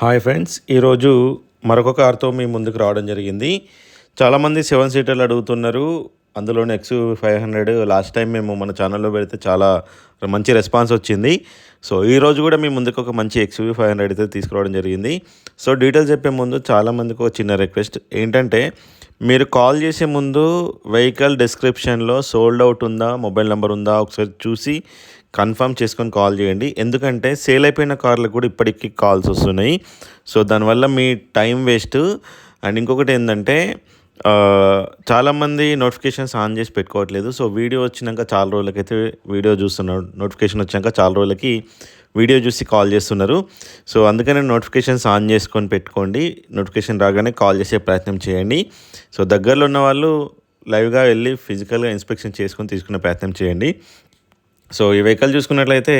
Hi friends ఈరోజు మరొక కార్తో మీ ముందుకు రావడం జరిగింది. చాలామంది సెవెన్ సీటర్లు అడుగుతున్నారు. అందులో X five hundred last time మేము మన ఛానల్లో పెడితే చాలా మంచి రెస్పాన్స్ వచ్చింది. సో ఈ రోజు కూడా మీ ముందుకు ఒక మంచి ఎక్స్వీ ఫైవ్ హండ్రెడ్ అయితే తీసుకురావడం జరిగింది. సో డీటెయిల్స్ చెప్పే ముందు చాలామందికి ఒక చిన్న రిక్వెస్ట్ ఏంటంటే మీరు కాల్ చేసే ముందు వెహికల్ డిస్క్రిప్షన్లో సోల్డ్ అవుట్ ఉందా మొబైల్ నెంబర్ ఉందా ఒకసారి చూసి కన్ఫర్మ్ చేసుకొని కాల్ చేయండి. ఎందుకంటే సేల్ అయిపోయిన కార్లకు కూడా ఇప్పటికీ కాల్స్ వస్తున్నాయి. సో దానివల్ల మీ టైం వేస్ట్. అండ్ ఇంకొకటి ఏంటంటే చాలామంది నోటిఫికేషన్స్ ఆన్ చేసి పెట్టుకోవట్లేదు. సో వీడియో వచ్చినాక చాలా రోజులకైతే వీడియో చూస్తున్నారు. నోటిఫికేషన్ వచ్చాక చాలా రోజులకి వీడియో చూసి కాల్ చేస్తున్నారు. సో అందుకనే నోటిఫికేషన్స్ ఆన్ చేసుకొని పెట్టుకోండి. నోటిఫికేషన్ రాగానే కాల్ చేసే ప్రయత్నం చేయండి. సో దగ్గరలో ఉన్న వాళ్ళు లైవ్గా వెళ్ళి ఫిజికల్గా ఇన్స్పెక్షన్ చేసుకొని తీసుకునే ప్రయత్నం చేయండి. సో ఈ వెహికల్ చూసుకున్నట్లయితే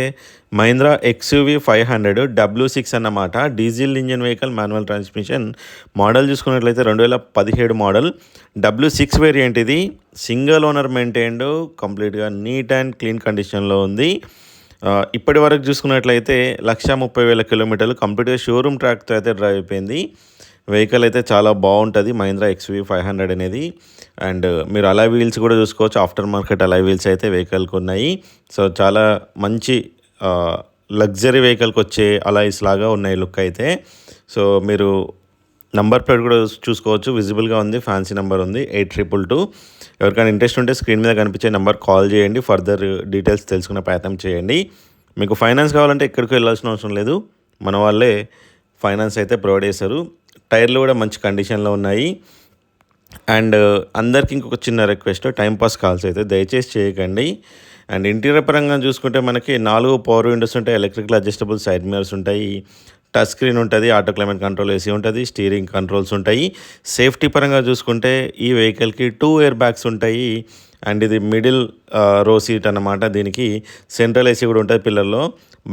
Mahindra XUV five hundred W six అన్నమాట diesel engine vehicle manual transmission. Model చూసుకున్నట్లయితే రెండు వేల పదిహేడు మోడల్. డబ్ల్యూ సిక్స్ వేరియంట్ ఇది. సింగిల్ ఓనర్ మెయింటైన్డ్ కంప్లీట్గా నీట్ అండ్ క్లీన్ కండిషన్లో ఉంది. ఇప్పటి వరకు చూసుకున్నట్లయితే లక్ష ముప్పై వేల కిలోమీటర్లు కంప్లీట్గా షోరూమ్ ట్రాక్తో అయితే డ్రైవ్ అయిపోయింది. వెహికల్ అయితే చాలా బాగుంటుంది. మహీంద్రా ఎక్స్వీ ఫైవ్ హండ్రెడ్ అనేది. అండ్ uh, మీరు అలా వీల్స్ కూడా చూసుకోవచ్చు. ఆఫ్టర్ మార్కెట్ అలా వీల్స్ అయితే వెహికల్కి ఉన్నాయి. సో చాలా మంచి uh, లగ్జరీ వెహికల్కి వచ్చే అలాయిస్ లాగా ఉన్నాయి లుక్ అయితే. సో మీరు నంబర్ ప్లేట్ కూడా చూసుకోవచ్చు. విజిబుల్గా ఉంది. ఫ్యాన్సీ నెంబర్ ఉంది. ఎయిట్ ట్రిపుల్ టూ ఎవరికైనా ఇంట్రెస్ట్ ఉంటే స్క్రీన్ మీద కనిపించే నెంబర్ కాల్ చేయండి. ఫర్దర్ డీటెయిల్స్ తెలుసుకునే ప్రయత్నం చేయండి. మీకు ఫైనాన్స్ కావాలంటే ఎక్కడికి వెళ్ళాల్సిన అవసరం లేదు. మన వాళ్ళే ఫైనాన్స్ అయితే ప్రొవైడ్ చేశారు టైర్లు కూడా మంచి కండిషన్లో ఉన్నాయి. అండ్ అందరికి ఇంకొక చిన్న రిక్వెస్ట్ టైంపాస్ కాల్స్ అయితే దయచేసి చేయకండి. అండ్ ఇంటీరియర్ పరంగా చూసుకుంటే మనకి నాలుగు పవర్ విండోస్ ఉంటాయి ఎలక్ట్రికల్ అడ్జస్టబుల్ సైడ్ మిరర్స్ ఉంటాయి టచ్ స్క్రీన్ ఉంటుంది ఆటో క్లైమేట్ కంట్రోల్ ఏసీ ఉంటుంది స్టీరింగ్ కంట్రోల్స్ ఉంటాయి. సేఫ్టీ పరంగా చూసుకుంటే ఈ వెహికల్కి టూ ఇయర్ బ్యాగ్స్ ఉంటాయి. అండ్ ఇది మిడిల్ రో సీట్ అన్నమాట. దీనికి సెంట్రల్ ఏసీ కూడా ఉంటుంది పిల్లల్లో.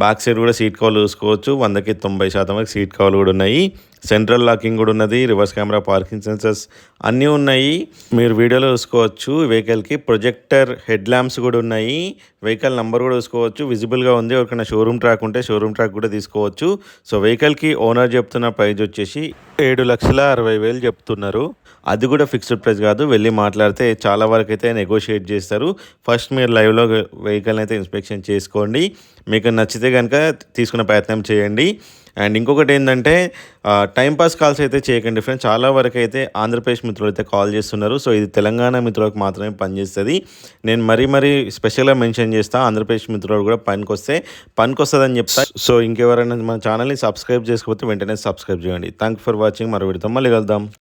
బ్యాక్ సైడ్ కూడా సీట్ కవర్లు చూసుకోవచ్చు. వందకి తొంభై శాతం వరకు సీట్ కవర్లు కూడా ఉన్నాయి. సెంట్రల్ లాకింగ్ కూడా ఉన్నది రివర్స్ కెమెరా పార్కింగ్ సెన్సర్స్ అన్నీ ఉన్నాయి. మీరు వీడియోలో చూసుకోవచ్చు వెహికల్కి ప్రొజెక్టర్ హెడ్ ల్యాంప్స్ కూడా ఉన్నాయి. వెహికల్ నెంబర్ కూడా చూసుకోవచ్చు. విజిబుల్గా ఉంది ఎవరికైనా షోరూమ్ ట్రాక్ ఉంటే షోరూమ్ ట్రాక్ కూడా తీసుకోవచ్చు. సో వెహికల్కి ఓనర్ చెప్తున్న ప్రైజ్ వచ్చేసి ఏడు లక్షల అరవై వేలు చెప్తున్నారు. అది కూడా ఫిక్స్డ్ ప్రైస్ కాదు వెళ్ళి మాట్లాడితే చాలా వరకు అయితే నెగోషియేట్ చేస్తారు. ఫస్ట్ మీరు లైవ్లో వెహికల్ అయితే ఇన్స్పెక్షన్ చేసుకోండి. మీకు నచ్చితే కనుక తీసుకునే ప్రయత్నం చేయండి. అండ్ ఇంకొకటి ఏంటంటే టైంపాస్ కాల్స్ అయితే చేయకండి ఫ్రెండ్స్ చాలా వరకు అయితే ఆంధ్రప్రదేశ్ మిత్రులు అయితే కాల్ చేస్తున్నారు. సో ఇది తెలంగాణ మిత్రులకు మాత్రమే పనిచేస్తుంది. నేను మరీ మరీ స్పెషల్గా మెన్షన్ చేస్తాను ఆంధ్రప్రదేశ్ మిత్రులు కూడా పనికి వస్తే పనికి వస్తుందని చెప్తా. సో ఇంకెవరైనా మన ఛానల్ని సబ్స్క్రైబ్ చేసుకోకపోతే వెంటనే సబ్స్క్రైబ్ చేయండి. థ్యాంక్ ఫర్ వాచింగ్ మరో విడతాం మళ్ళీ కలుద్దాం.